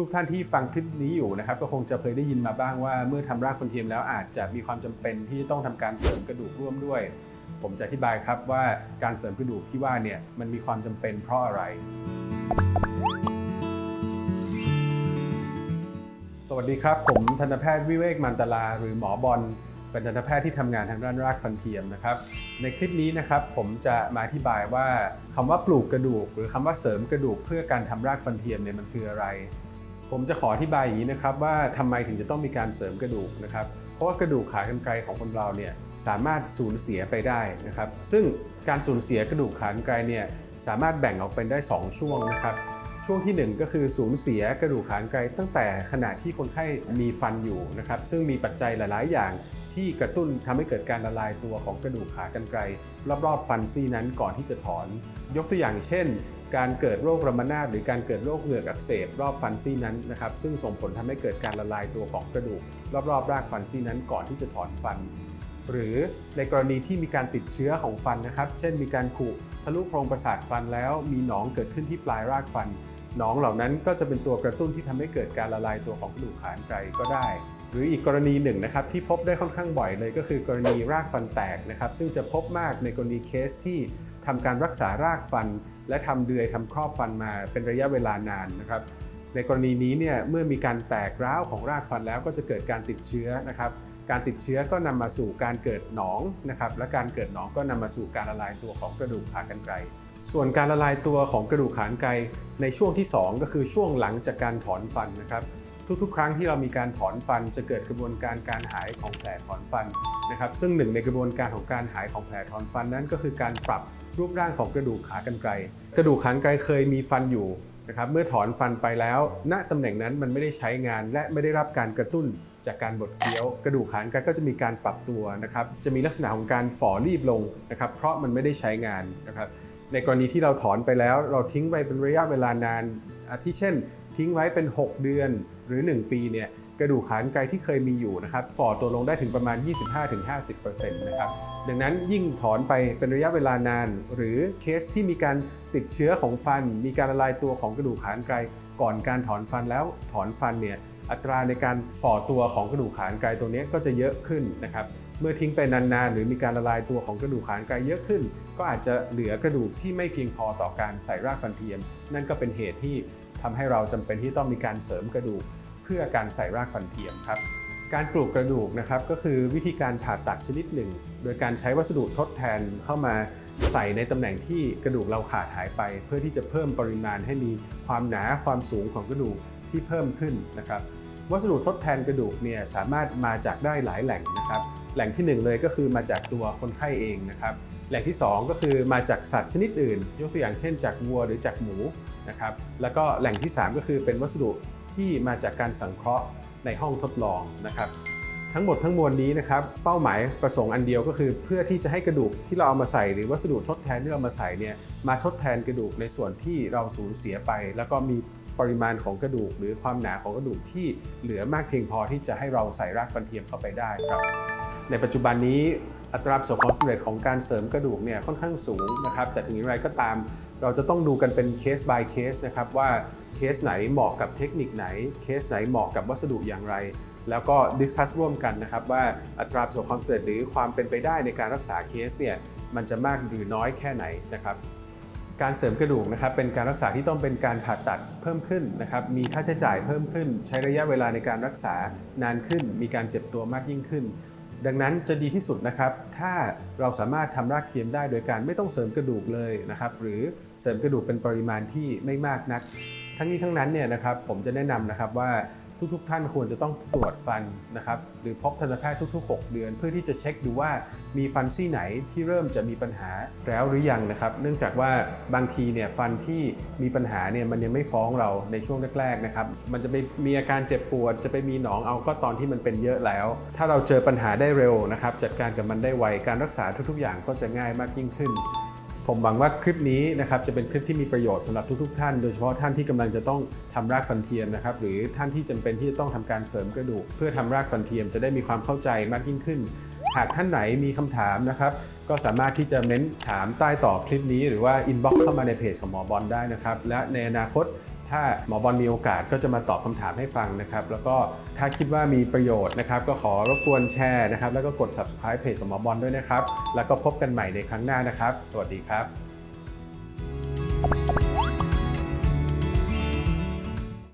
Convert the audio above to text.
ทุกๆท่านที่ฟังคลิปนี้อยู่นะครับก็คงจะเคยได้ยินมาบ้างว่า เมื่อทำรากฟันเทียมแล้วอาจจะมีความจำเป็นที่ต้องทำการเสริมกระดูกร่วมด้วย ผมจะอธิบายครับว่าการเสริมกระดูกที่ว่าเนี่ยมันมีความจำเป็นเพราะอะไร สวัสดีครับ ผมทันตแพทย์วิเวกมันตลา หรือหมอบอลเป็นทันตแพทย์ที่ทำงานทางด้านรากฟันเทียมนะครับ ในคลิปนี้นะครับผมจะมาอธิบายว่าคำว่าปลูกกระดูก หรือคำว่าเสริมกระดูกเพื่อการทำรากฟันเทียมเนี่ยมันคืออะไร ผมจะขออธิบายอย่างนี้นะครับว่าทำไมถึงจะต้องมีการเสริมกระดูกนะครับ เพราะว่ากระดูกขากรรไกรของคนเราเนี่ยสามารถสูญเสียไปได้นะครับ ซึ่งการสูญเสียกระดูกขากรรไกรเนี่ยสามารถแบ่งออกเป็นได้ 2 ช่วงนะครับ ช่วงทีหนึ่1 ก็คือสูญเสียกระดูกขากรรไกรตั้งแต่ขณะที่คนไข้มีฟันอยู่นะครับ ซึ่งมีปัจจัยหลาย ๆ อย่างที่กระตุ้นทำให้เกิดการละลายตัวของกระดูกขากรรไกรรอบๆฟันซี่นั้นก่อนที่จะถอน ยกตัวอย่างเช่น การเกิดโรคระมานาดหรือการเกิดโรคเหงือกอักเสบรอบฟันซี่นั้นนะครับซึ่งส่งผลทำให้เกิดการละลายตัวของกระดูก รอบๆรากฟันซี่นั้นก่อนที่จะถอนฟัน หรือในกรณีที่มีการติดเชื้อของฟันนะครับ เช่นมีการขูดทะลุโพรงประสาทฟันแล้วมีหนองเกิดขึ้นที่ปลายรากฟันหนองเหล่านั้นก็จะเป็นตัวกระตุ้นที่ทำให้เกิดการละลายตัวของกระดูกขากรรไกรก็ได้ หรืออีกกรณีหนึ่งนะครับที่พบได้ค่อนข้างบ่อยเลยก็คือกรณีรากฟันแตกนะครับซึ่งจะพบมากในกรณีเคสที่ทำการรักษารากฟัน และทำเดือยทำครอบฟันมาเป็นระยะเวลานานนะครับในกรณีนี้เนี่ยเมื่อมีการแตกร้าวของรากฟันแล้วก็จะเกิดการติดเชื้อนะครับการติดเชื้อก็นำมาสู่การเกิดหนองนะครับและการเกิดหนองก็นำมาสู่การละลายตัวของกระดูกขากรรไกรส่วนการละลายตัวของกระดูกขากรรไกรในช่วงที่ 2 ก็คือช่วงหลังจากการถอนฟันนะครับ ทุกๆ ครั้งที่เรามีการถอนฟัน จะเกิดกระบวนการการหายของแผลถอนฟันนะครับซึ่งหนึ่งในกระบวนการของการหายของแผลถอนฟันนั้นก็คือการปรับรูปร่างของกระดูกขากรรไกรกระดูกขากรรไกรเคยมีฟันอยู่นะครับเมื่อถอนฟันไปแล้ว ณตำแหน่งนั้นมันไม่ได้ใช้งาน และไม่ได้รับการกระตุ้นจากการบดเคี้ยว กระดูกขากรรไกรก็จะมีการปรับตัวนะครับจะมีลักษณะของการฝ่อรีบลงนะครับเพราะมันไม่ได้ใช้งานนะครับในกรณีที่เราถอนไปแล้ว เราทิ้งไว้เป็นระยะเวลานานอาทิเช่น ทิ้งไว้เป็น 6 เดือน หรือ 1 ปีเนี่ยกระดูกขากรรไกรที่เคยมีอยู่นะครับฝ่อตัวลงได้ถึงประมาณ 25-50%นะครับดังนั้นยิ่งถอนไปเป็นระยะเวลานาน หรือเคสที่มีการติดเชื้อของฟัน มีการละลายตัวของกระดูกขากรรไกรก่อนการถอนฟันแล้วถอนฟันเนี่ยอัตราในการฝ่อตัวของกระดูกขากรรไกรตัวนี้ก็จะเยอะขึ้นนะครับเมื่อทิ้งไปนานๆ หรือมีการละลายตัวของกระดูกขากรรไกรเยอะขึ้น ก็อาจจะเหลือกระดูกที่ไม่เพียงพอต่อการใส่รากฟันเทียม นั่นก็เป็นเหตุที่ทำให้เราจำเป็นที่ต้องมีการเสริมกระดูก พื่อการใส่รากฟันเทียมครับการปลูกกระดูกนะครับก็คือวิธีการผ่าตัดชนิดหนึ่ง โดยการใช้วัสดุทดแทนเข้ามาใส่ในตำแหน่งที่กระดูกเราขาดหายไป เพื่อที่จะเพิ่มปริมาณให้มีความหนาความสูงของกระดูกที่เพิ่มขึ้นนะครับวัสดุทดแทนกระดูกเนี่ยสามารถมาจากได้หลายแหล่งนะครับแหล่งที่หนึ่งเลยก็คือมาจากตัวคนไข้เองนะครับแหล่งที่สองก็คือมาจากสัตว์ชนิดอื่น ยกตัวอย่างเช่นจากวัวหรือจากหมูนะครับแล้วก็แหล่งที่สามก็คือเป็นวัสดุ ที่มาจากการสังเคราะห์ในห้องทดลองนะครับ ทั้งหมดทั้งมวลนี้นะครับ เป้าหมายประสงค์อันเดียวก็คือ เพื่อที่จะให้กระดูกที่เราเอามาใส่หรือวัสดุทดแทนที่เรามาใส่เนี่ยมาทดแทนกระดูกในส่วนที่เราสูญเสียไป แล้วก็มีปริมาณของกระดูก หรือความหนาของกระดูกที่เหลือมากเพียงพอที่จะให้เราใส่รากฟันเทียมเข้าไปได้ครับในปัจจุบันนี้อัตราประสบความสำเร็จของการเสริมกระดูกเนี่ยค่อนข้างสูงนะครับ แต่ถึงอย่างไรก็ตาม เราจะต้องดูกันเป็นเคส by เคสนะครับว่าเคสไหนเหมาะกับเทคนิคไหน เคสไหนเหมาะกับวัสดุอย่างไร แล้วก็ดิสคัสร่วมกันนะครับว่าอัตราประสบความสำเร็จหรือความเป็นไปได้ในการรักษาเคสเนี่ยมันจะมากหรือน้อยแค่ไหนนะครับการเสริมกระดูกนะครับเป็นการรักษาที่ต้องเป็นการผ่าตัดเพิ่มขึ้นนะครับมีค่าใช้จ่ายเพิ่มขึ้น ใช้ระยะเวลาในการรักษานานขึ้น มีการเจ็บตัวมากยิ่งขึ้น ดังนั้นจะดีที่สุดนะครับ ถ้าเราสามารถทำรากเทียมได้โดยการไม่ต้องเสริมกระดูกเลยนะครับหรือเสริมกระดูกเป็นปริมาณที่ไม่มากนัก ทั้งนี้ทั้งนั้นเนี่ยนะครับผมจะแนะนำนะครับว่า ทุก ๆ ท่านควรจะต้องตรวจฟันนะครับหรือพบทันตแพทย์ทุก ๆ 6 เดือน เพื่อที่จะเช็คดูว่ามีฟันซี่ไหนที่เริ่มจะมีปัญหาแล้วหรือยังนะครับเนื่องจากว่าบางทีเนี่ยฟันที่มีปัญหาเนี่ยมันยังไม่ฟ้องเราในช่วงแรกๆนะครับมันจะไปมีอาการเจ็บปวด จะไปมีหนองเอาก็ตอนที่มันเป็นเยอะแล้ว ถ้าเราเจอปัญหาได้เร็วนะครับจัดการกับมันได้ไวการรักษาทุกๆ อย่างก็จะง่ายมากยิ่งขึ้น ผมหวังว่าคลิปนี้นะครับจะเป็นคลิปที่มีประโยชน์สำหรับทุกๆ ท่าน โดยเฉพาะท่านที่กำลังจะต้องทำรากฟันเทียมนะครับหรือท่านที่จำเป็นที่จะต้องทำการเสริมกระดูก เพื่อทำรากฟันเทียมจะได้มีความเข้าใจมากยิ่งขึ้น หากท่านไหนมีคำถามนะครับก็สามารถที่จะเม้นถามใต้ต่อคลิปนี้ หรือว่าอินบ็อกซ์เข้ามาในเพจของหมอบอลได้นะครับและในอนาคต ถ้าหมอบอลมีโอกาสก็จะมาตอบคำถามให้ฟังนะครับ แล้วก็ถ้าคิดว่ามีประโยชน์นะครับ ก็ขอรบกวนแชร์นะครับ แล้วก็กด subscribe เพจของหมอบอลด้วยนะครับ แล้วก็พบกันใหม่ในครั้งหน้านะครับ สวัสดีครับ